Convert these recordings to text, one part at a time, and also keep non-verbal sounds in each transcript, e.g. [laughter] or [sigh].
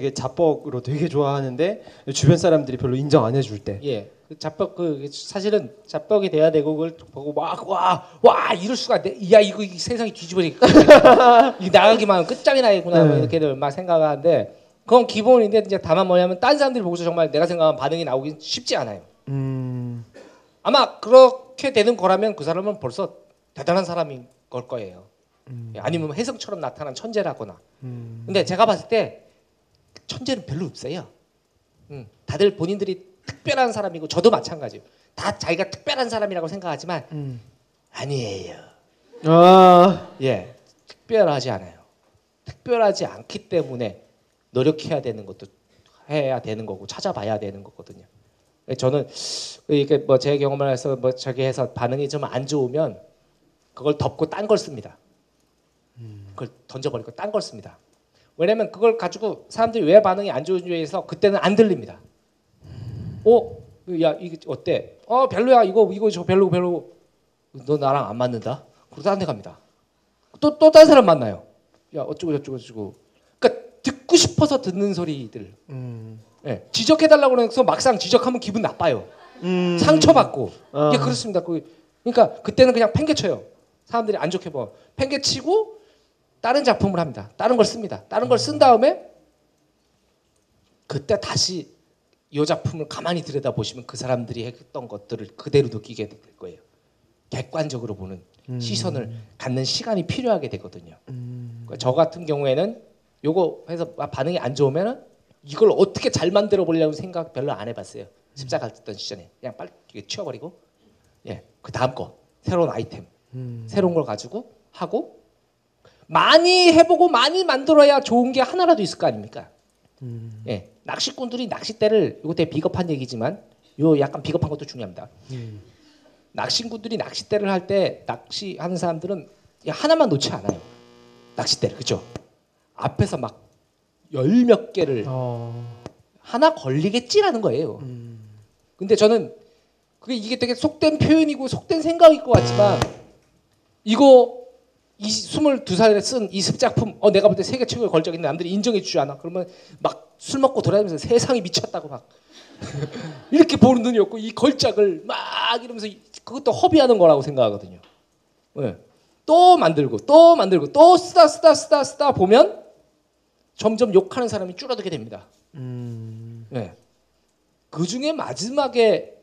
되게 자뻑으로 되게 좋아하는데 주변 사람들이 별로 인정 안 해줄 때. 예. 그 잡벽 그 사실은 잡벽이 돼야 되고 그걸 보고 막와와 이럴 수가 내- 야 이거 이 세상이 뒤집어지겠다 [laughs] 이 나가기만 하면 끝장이 나겠구나 뭐 네. 이렇게들 막 생각하는데 그건 기본인데 이제 다만 뭐냐면 딴 사람들이 보고서 정말 내가 생각한 반응이 나오기 쉽지 않아요. 음. 아마 그렇게 되는 거라면 그 사람은 벌써 대단한 사람인 걸 거예요. 예, 아니면 혜성처럼 나타난 천재라거나. 음. 근데 제가 봤을 때 천재는 별로 없어요. 음, 다들 본인들이 특별한 사람이고 저도 마찬가지예요. 다 자기가 특별한 사람이라고 생각하지만 음. 아니에요. 아. 예, 특별하지 않아요. 특별하지 않기 때문에 노력해야 되는 것도 해야 되는 거고 찾아봐야 되는 거거든요. 예, 저는 이게 뭐 제 경험을 해서 뭐 저기 해서 반응이 좀 안 좋으면 그걸 덮고 딴 걸 씁니다. 그걸 던져버리고 딴 걸 씁니다. 왜냐면 그걸 가지고 사람들이 왜 반응이 안 좋은지에 대해서 그때는 안 들립니다. 어, 야 이게 어때? 어 별로야 이거 이거 저 별로고 별로고 너 나랑 안 맞는다. 그리고 딴데 갑니다. 또 또 다른 사람 만나요. 야 어쩌고 저쩌고 저쩌고. 그러니까 듣고 싶어서 듣는 소리들. 음. 예, 지적해달라고 해서 막상 지적하면 기분 나빠요. 음. 상처받고. 아. 예, 그렇습니다. 그- 그러니까 그때는 그냥 팽개쳐요. 사람들이 안 좋게 봐. 팽개치고 다른 작품을 합니다. 다른 걸 씁니다. 다른 걸 쓴 다음에 그때 다시 이 작품을 가만히 들여다 보시면 그 사람들이 했던 것들을 그대로 느끼게 될 거예요. 객관적으로 보는 시선을 갖는 시간이 필요하게 되거든요. 음. 그러니까 저 같은 경우에는 요거 해서 반응이 안 좋으면은 이걸 어떻게 잘 만들어 보려고 생각 별로 안 해봤어요. 십자가 했던 시절에 그냥 빨리 치워버리고 예그 다음 거 새로운 아이템 음. 새로운 걸 가지고 하고 많이 해보고 많이 만들어야 좋은 게 하나라도 있을 거 아닙니까? 음. 예 낚시꾼들이 낚싯대를 이거 되게 비겁한 얘기지만 요 약간 비겁한 것도 중요합니다. 음. 낚시꾼들이 낚싯대를 할 때 낚시하는 사람들은 야, 하나만 놓지 않아요. 낚싯대를 그죠? 앞에서 막 열 몇 개를 어. 하나 걸리겠지라는 거예요. 음. 근데 저는 그게 이게 되게 속된 표현이고 속된 생각일 것 같지만 이거 이 22살에 쓴 이 습작품 어 내가 볼 때 세계 최고의 걸작인데 남들이 인정해 주지 않아. 그러면 막 술 먹고 돌아다니면서 세상이 미쳤다고 막 [laughs] 이렇게 보는 눈이 없고 이 걸작을 막 이러면서 이- 그것도 허비하는 거라고 생각하거든요. 예. 또 만들고 또 만들고 또 쓰다 쓰다 쓰다 쓰다 보면 점점 욕하는 사람이 줄어들게 됩니다. 음. 예. 그 중에 마지막에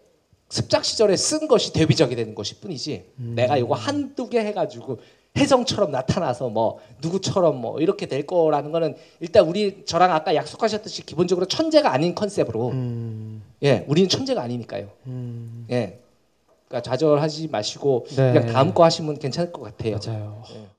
습작 시절에 쓴 것이 데뷔작이 되는 것일 뿐이지 내가 이거 한두 개 해가지고 혜성처럼 나타나서 뭐 누구처럼 뭐 이렇게 될 거라는 거는 일단 우리 저랑 아까 약속하셨듯이 기본적으로 천재가 아닌 컨셉으로 음. 예 우리는 천재가 아니니까요 음. 예 그러니까 좌절하지 마시고 네. 그냥 다음 거 하시면 괜찮을 것 같아요 맞아요. 예.